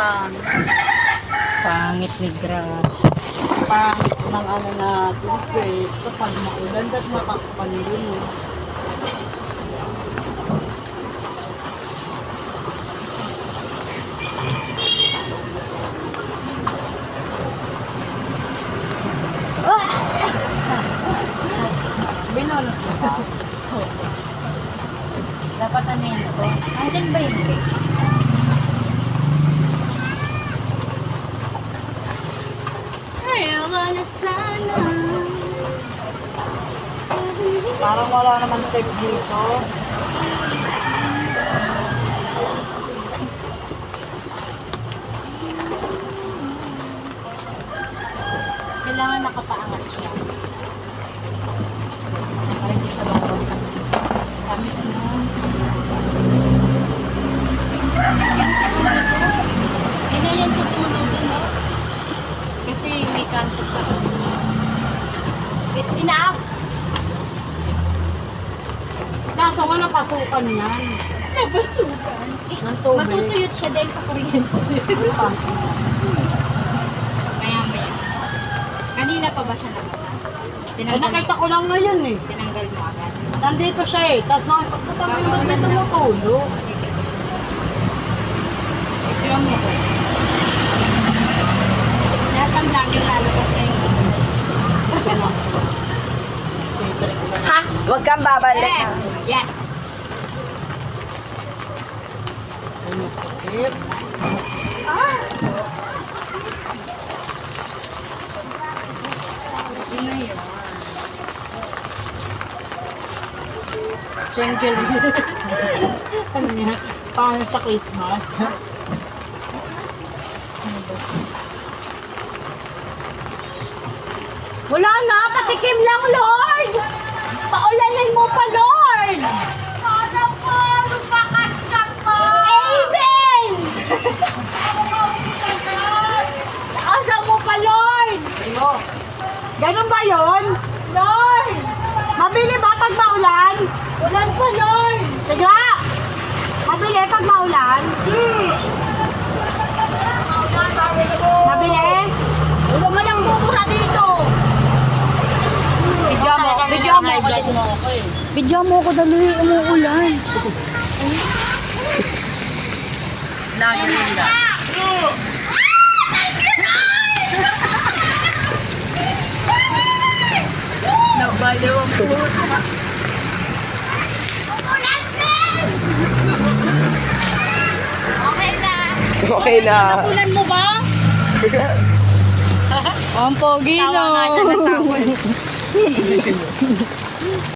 yan. Pangit ni grass. Pangit ng ano na toothpaste kapag maulan at makakapanilin. Binulot mo ba? Dapat ano yun ito? Andyan ba yun? Parang wala naman tape dito. Kailangan nakapaangat siya. Para hindi siya mabagsak. Tamis mo. Hindi na yan tutulog no? Kasi may kanto siya. It's enough. Kaso nga napasukan yan. Nabasukan. Ng tubig. Matutuyot siya dahil sa kuryente. Maya maya. Kanina pa ba siya nabasa? Tinanggal, nakita ko lang ngayon eh. tinanggal mo agad. Nandito siya eh. Tapos nakipagpapag yung ba't dito matulog? Ito mo ko. Lahat ng vlogger lalabas na yung Ha? Huwag kang babalik. Yes! Yes! Yun. Schenkel. ano niya? Paano sa Christmas? Wala na, patikim lang, Lord! Paulanin mo pa, Lord! Sana po, lumakas ka pa! Amen! Asa mo pa, Lord! Ano? Ganun ba yon? Lord! Mabili ba pag maulan? Ulan pa, Lord! Sige! Mabili pag maulan? Mabili? Ulo mo lang bubura dito! Video mo, video mo. Video mo ko dali, umuulan. Lagi nila. Nabaliw ang puta. Okay na! Okay na. Ulan mo ba? Ang pogi, Tawa nga siya ng tawa.